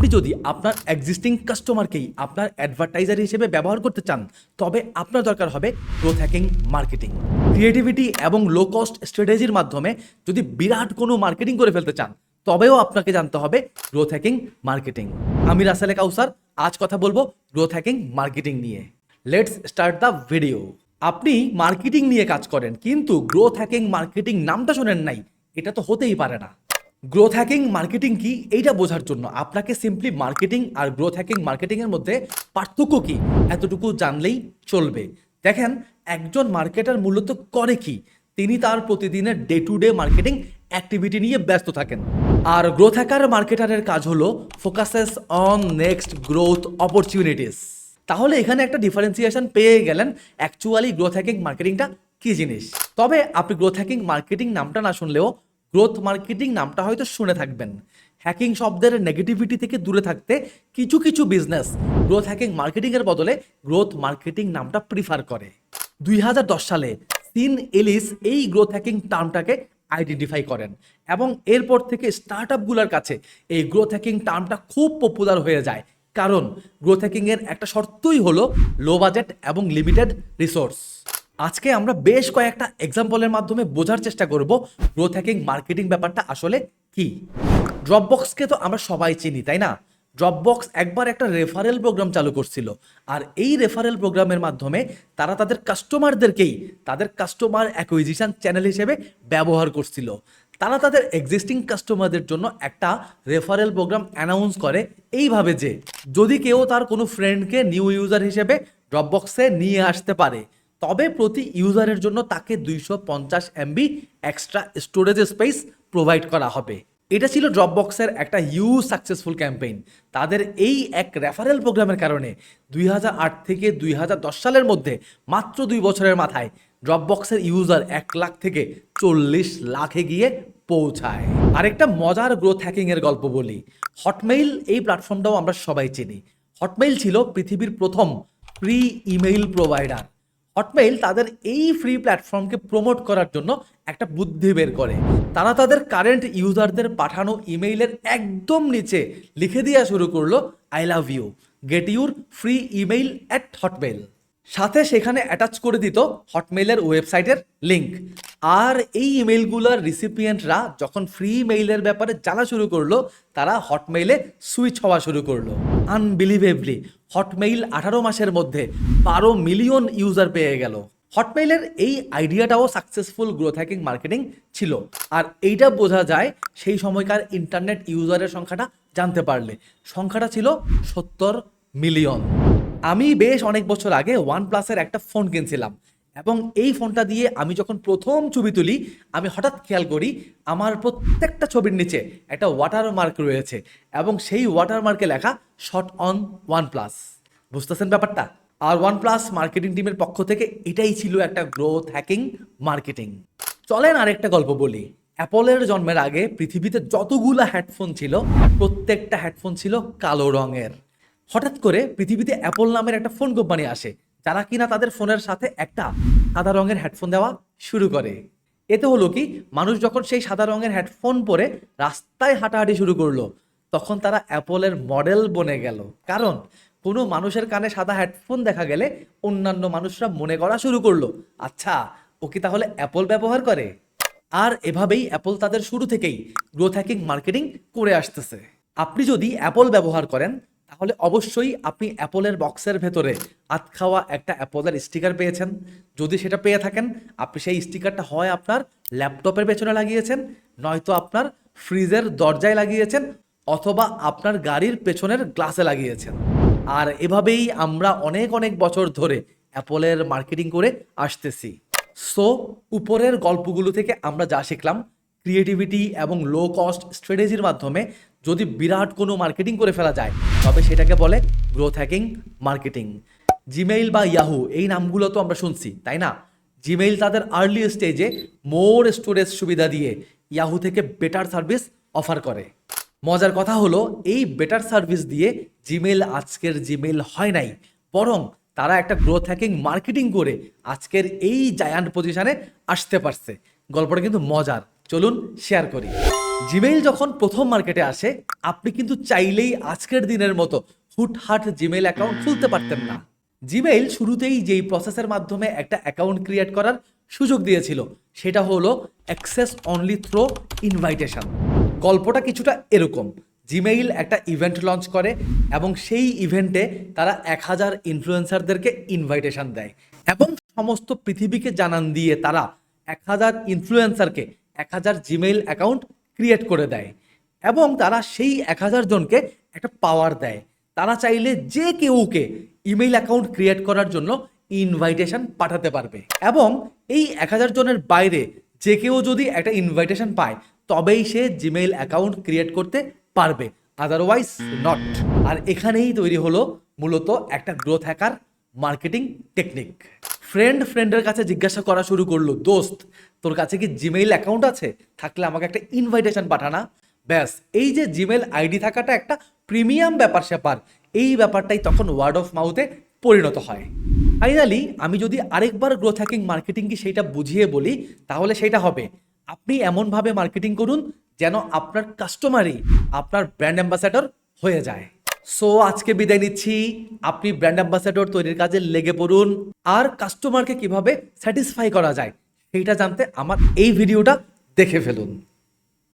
আপনি যদি আপনার এক্সিস্টিং কাস্টমারকেই আপনার অ্যাডভার্টাইজার হিসেবে ব্যবহার করতে চান, তবে আপনার দরকার হবে গ্রোথ হ্যাকিং মার্কেটিং ক্রিয়েটিভিটি এবং লো কস্ট স্ট্র্যাটেজির মাধ্যমে যদি বিরাট কোনো মার্কেটিং করে ফেলতে চান, তবেও আপনাকে জানতে হবে গ্রোথ হ্যাকিং মার্কেটিং আমি রাসেলে কাউসার, আজ কথা বলব গ্রোথ হ্যাকিং মার্কেটিং নিয়ে। লেটস স্টার্ট দ্য ভিডিও আপনি মার্কেটিং নিয়ে কাজ করেন, কিন্তু গ্রোথ হ্যাকিং মার্কেটিং নামটা শোনেন নাই, এটা তো হতেই পারে না। গ্রোথ হ্যাকিং মার্কেটিং কি? এইটা বোঝার জন্য আপনাকে সিম্পলি মার্কেটিং আর গ্রোথ হ্যাকিং মার্কেটিং এর মধ্যে পার্থক্য কি? এতটুকু জানলেই চলবে। দেখেন, একজন মার্কেটার মূলত করে কি? তিনি তার প্রতিদিনের day to day marketing activity নিয়ে ব্যস্ত থাকেন। আর গ্রোথ হ্যাকার মার্কেটারের কাজ হলো focuses on next growth opportunities তাহলে এখানে একটা ডিফারেন্সিয়েশন পেয়ে গেলেন অ্যাকচুয়ালি গ্রোথ হ্যাকিং মার্কেটিংটা কি জিনিস? তবে আপনি গ্রোথ হ্যাকিং মার্কেটিং নামটা না শুনলেও গ্রোথ মার্কেটিং নামটা হয়তো শুনে থাকবেন। হ্যাকিং শব্দের নেগেটিভিটি থেকে দূরে থাকতে কিছু কিছু বিজনেস গ্রোথ হ্যাকিং মার্কেটিংয়ের বদলে গ্রোথ মার্কেটিং নামটা প্রিফার করে। দুই হাজার দশ সালে সিন এলিস এই গ্রোথ হ্যাকিং টার্মটাকে আইডেন্টিফাই করেন এবং এরপর থেকে স্টার্ট আপগুলোর কাছে এই গ্রোথ হ্যাকিং টার্মটা খুব পপুলার হয়ে যায়। কারণ গ্রোথ হ্যাকিংয়ের একটা শর্তই হলো লো বাজেট এবং লিমিটেড রিসোর্স আজকে আমরা বেশ কয়েকটা এক্সাম্পলের মাধ্যমে বোঝার চেষ্টা করব গ্রোথ হ্যাকিং মার্কেটিং ব্যাপারটা আসলে কি? ড্রপবক্সকে তো আমরা সবাই চিনি, তাই না? ড্রপবক্স একবার একটা রেফারেল প্রোগ্রাম চালু করছিল আর এই রেফারেল প্রোগ্রামের মাধ্যমে তারা তাদের কাস্টমারদেরকেই তাদের কাস্টমার অ্যাকুইজিশন চ্যানেল হিসেবে ব্যবহার করছিল। তারা তাদের এক্সিস্টিং কাস্টমারদের জন্য একটা রেফারেল প্রোগ্রাম অ্যানাউন্স করে এইভাবে যে যদি কেউ তার কোনো ফ্রেন্ডকে নিউ ইউজার হিসেবে ড্রপবক্সে নিয়ে আসতে পারে তবে প্রতি ইউজারের জন্য তাকে দুইশো পঞ্চাশ MB extra storage space provide করা হবে। এটা ছিল ড্রপবক্সের একটা হিউজ সাকসেসফুল ক্যাম্পেইন তাদের এই এক রেফারেল প্রোগ্রামের কারণে দুই হাজার আট থেকে দুই হাজার দশ সালের মধ্যে মাত্র দুই বছরের মাথায় ড্রপবক্সের ইউজার এক লাখ থেকে চল্লিশ লাখে গিয়ে পৌঁছায়। আরেকটা মজার গ্রোথ হ্যাকিংয়ের গল্প বলি। হটমেইল এই প্ল্যাটফর্মটাও আমরা সবাই চিনি। হটমেইল ছিল পৃথিবীর প্রথম প্রি ইমেইল প্রোভাইডার হটমেইল তাদের এই ফ্রি প্ল্যাটফর্মকে প্রমোট করার জন্য একটা বুদ্ধি বের করে। তারা তাদের কারেন্ট ইউজারদের পাঠানো ইমেইলের একদম নিচে লিখে দেওয়া শুরু করল I love you get your free email at Hotmail সাথে সেখানে অ্যাটাচ করে দিত হটমেইলের ওয়েবসাইটের লিংক আর এই ইমেইলগুলোর রিসিপিয়েন্টরা যখন ফ্রি মেইলের ব্যাপারে জানা শুরু করল, তারা হটমেইলে সুইচ হওয়া শুরু করল। আনবিলিভেবলি হটমেইল আঠারো মাসের মধ্যে বারো মিলিয়ন ইউজার পেয়ে গেল। হটমেইলের এই আইডিয়াটাও সাকসেসফুল গ্রোথ হ্যাকিং মার্কেটিং ছিল। আর এইটা বোঝা যায় সেই সময়কার ইন্টারনেট ইউজারের সংখ্যাটা জানতে পারলে। সংখ্যাটা ছিল সত্তর মিলিয়ন আমি বেশ অনেক বছর আগে ওয়ান প্লাসের একটা ফোন কিনছিলাম। এবং এই ফোনটা দিয়ে আমি যখন প্রথম ছবি তুলি, আমি হঠাৎ খেয়াল করি আমার প্রত্যেকটা ছবির নিচে একটা ওয়াটারমার্ক রয়েছে এবং সেই ওয়াটারমার্কে লেখা শর্ট অন ওয়ান প্লাস বুঝতেছেন ব্যাপারটা? আর ওয়ান প্লাস মার্কেটিং টিমের পক্ষ থেকে এটাই ছিল একটা গ্রোথ হ্যাকিং মার্কেটিং চলেন আরেকটা গল্প বলি। অ্যাপলের জন্মের আগে পৃথিবীতে যতগুলো হেডফোন ছিল, প্রত্যেকটা হেডফোন ছিল কালো রঙের। হঠাৎ করে পৃথিবীতে অ্যাপল নামের একটা ফোন কোম্পানি আসে। যারা কিনা তাদের ফোনের সাথে একটা সাদা রঙের হেডফোন দেওয়া শুরু করে। এতে হলো কি, মানুষ যখন সেই সাদা রঙের হেডফোন পরে রাস্তায় হাঁটাহাঁটি শুরু করল, তখন তারা অ্যাপলের মডেল বনে গেল। কারণ, কোনো মানুষের কানে সাদা হেডফোন দেখা গেলে অন্যান্য মানুষরা মনে করা শুরু করল আচ্ছা ও কি তাহলে অ্যাপল ব্যবহার করে? আর এভাবেই অ্যাপল তাদের শুরু থেকেই গ্রোথ হ্যাকিং মার্কেটিং করে আসতেছে। আপনি যদি অ্যাপল ব্যবহার করেন তাহলে অবশ্যই আপনি অ্যাপলের বক্সের ভেতরে আত খাওয়া একটা অ্যাপলের স্টিকার পেয়েছেন। যদি সেটা পেয়ে থাকেন, আপনি সেই স্টিকারটা হয় আপনার ল্যাপটপের পেছনে লাগিয়েছেন, নয়তো আপনার ফ্রিজের দরজায় লাগিয়েছেন অথবা আপনার গাড়ির পেছনের গ্লাসে লাগিয়েছেন। আর এভাবেই আমরা অনেক অনেক বছর ধরে অ্যাপলের মার্কেটিং করে আসতেছি। সো, উপরের গল্পগুলো থেকে আমরা যা শিখলাম ক্রিয়েটিভিটি এবং লো কস্ট স্ট্র্যাটেজির মাধ্যমে যদি বিরাট কোনো মার্কেটিং করে ফেলা যায়, তবে সেটাকে বলে গ্রোথ হ্যাকিং মার্কেটিং জিমেইল বা ইয়াহু এই নামগুলো তো আমরা শুনছি, তাই না? জিমেইল তাদের আর্লি স্টেজে মোর স্টোরেজ সুবিধা দিয়ে ইয়াহু থেকে বেটার সার্ভিস অফার করে। মজার কথা হলো, এই বেটার সার্ভিস দিয়ে জিমেল আজকের জিমেল হয় নাই, বরং তারা একটা গ্রোথ হ্যাকিং মার্কেটিং করে আজকের এই জায়ান্ট পজিশনে আসতে পারছে। গল্পটা কিন্তু মজার। চলুন শেয়ার করি। জিমেইল যখন প্রথম মার্কেটে আসে, আপনি কিন্তু চাইলেই আজকের দিনের মতো হুটহাট জিমেইল অ্যাকাউন্ট খুলতে পারতেন না। জিমেইল শুরুতেই যেই প্রসেসের মাধ্যমে একটা অ্যাকাউন্ট ক্রিয়েট করার সুযোগ দিয়েছিল, সেটা হলো অ্যাক্সেস অনলি থ্রো ইনভাইটেশন গল্পটা কিছুটা এরকম। জিমেইল একটা ইভেন্ট লঞ্চ করে এবং সেই ইভেন্টে তারা এক হাজার ইনফ্লুয়েন্সারদেরকে ইনভাইটেশন দেয়। এবং সমস্ত পৃথিবীকে জানান দিয়ে তারা এক হাজার ইনফ্লুয়েন্সারকে এক হাজার জিমেইল অ্যাকাউন্ট ক্রিয়েট করে দেয় এবং তারা সেই এক হাজার জনকে একটা পাওয়ার দেয়। তারা চাইলে যে কেউকে ইমেইল অ্যাকাউন্ট ক্রিয়েট করার জন্য ইনভাইটেশন পাঠাতে পারবে এবং এই এক হাজার জনের বাইরে যে কেউ যদি একটা ইনভাইটেশন পায়, তবেই সে জিমেইল অ্যাকাউন্ট ক্রিয়েট করতে পারবে আদারওয়াইজ নট আর এখানেই তৈরি হলো মূলত একটা growth hacker marketing technique friend ফ্রেন্ডের কাছে জিজ্ঞাসা করা শুরু করল, দোস্ত, তোর কাছে কি জিমেইল অ্যাকাউন্ট আছে? থাকলে আমাকে একটা ইনভাইটেশন পাঠানা। ব্যাস, এই যে জিমেল আইডি থাকাটা একটা প্রিমিয়াম ব্যাপার স্যাপার, এই ব্যাপারটাই তখন ওয়ার্ড অফ মাউথে পরিণত হয়। ফাইনালি আমি যদি আরেকবার গ্রোথ হ্যাকিং মার্কেটিং কি সেইটা বুঝিয়ে বলি, তাহলে সেটা হবে। আপনি এমনভাবে মার্কেটিং করুন যেন আপনার কাস্টমারই আপনার ব্র্যান্ড অ্যাম্বাসাডর হয়ে যায়। সো আজকে বিদায় নিচ্ছি। আপনি ব্র্যান্ড অ্যাম্বাসেডর তৈরির কাজে লেগে পড়ুন। আর কাস্টমারকে কীভাবে স্যাটিসফাই করা যায়, সেইটা জানতে আমার এই ভিডিওটা দেখে ফেলুন।